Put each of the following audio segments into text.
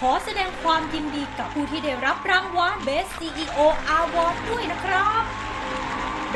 ขอแสดงความยินดีกับผู้ที่ได้รับรางวัล Best CEO Award ด้วยนะครับ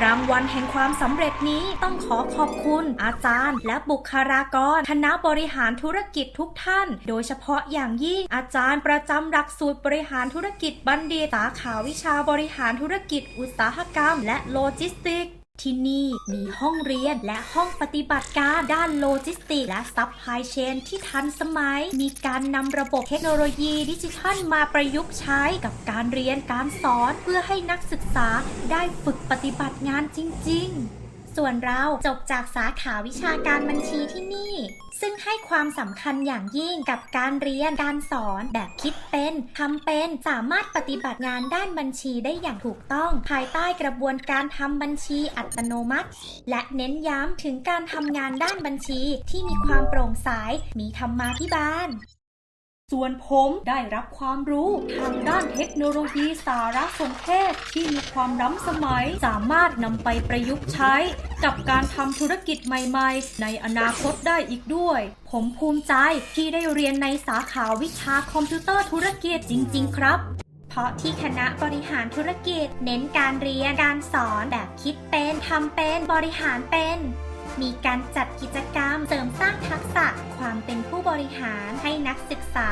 รางวัลแห่งความสำเร็จนี้ต้องขอขอบคุณอาจารย์ และบุคลากร คณะบริหารธุรกิจทุกท่าน โดยเฉพาะอย่างยิ่งอาจารย์ประจำหลักสูตรบริหารธุรกิจบัณฑิตสาขาวิชาบริหารธุรกิจอุตสาหกรรม และโลจิสติกส์ ที่นี่มีห้องเรียนและห้องปฏิบัติการด้านโลจิสติกส์และซัพพลายเชนที่ทันสมัย มีการนำระบบเทคโนโลยีดิจิทัลมาประยุกต์ใช้กับการเรียนการสอนเพื่อให้นักศึกษาได้ฝึกปฏิบัติงานจริง ๆ ส่วนเราจบจากสาขาวิชาการบัญชีที่นี่ ซึ่งให้ความสำคัญอย่างยิ่งกับการเรียนการสอนแบบคิดเป็นทำเป็นสามารถปฏิบัติงานด้านบัญชีได้อย่างถูกต้อง ภายใต้กระบวนการทำบัญชีอัตโนมัติ และเน้นย้ำถึงการทำงานด้านบัญชีที่มีความโปร่งใสมีธรรมาภิบาล ส่วนผมได้รับความรู้ทางด้านเทคโนโลยีสารสนเทศที่มีความล้ำสมัย สามารถนำไปประยุกต์ใช้ กับการทำธุรกิจใหม่ๆ ในอนาคตได้อีกด้วย ผมภูมิใจที่ได้เรียนในสาขาวิชาคอมพิวเตอร์ธุรกิจจริง ๆ ครับเพราะที่คณะบริหารธุรกิจ เน้นการเรียนการสอนแบบคิดเป็นทำเป็นบริหารเป็น มีการจัดกิจกรรมเสริ เป็นผู้บริหารให้นักศึกษา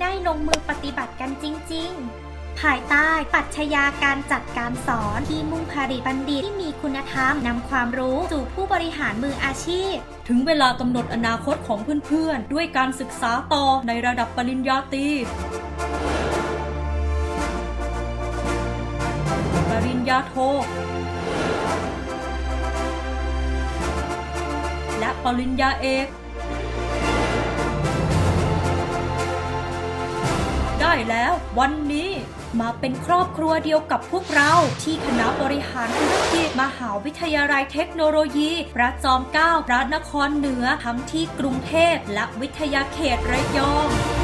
ได้ลงมือปฏิบัติกันจริง ๆภายใต้ปรัชญาการจัดการสอนที่มุ่งผลิตบัณฑิตที่มีคุณธรรมนำความรู้สู่ผู้บริหารมืออาชีพ ถึงเวลากำหนดอนาคตของเพื่อนๆ ด้วยการศึกษาต่อในระดับปริญญาตรีปริญญาโท และปริญญาเอก ได้แล้ว วันนี้มาเป็นครอบครัวเดียวกับพวกเรา ที่คณะบริหารธุรกิจมหาวิทยาลัยเทคโนโลยีพระจอมเกล้าพระนครเหนือทั้งที่กรุงเทพและวิทยาเขตระยอง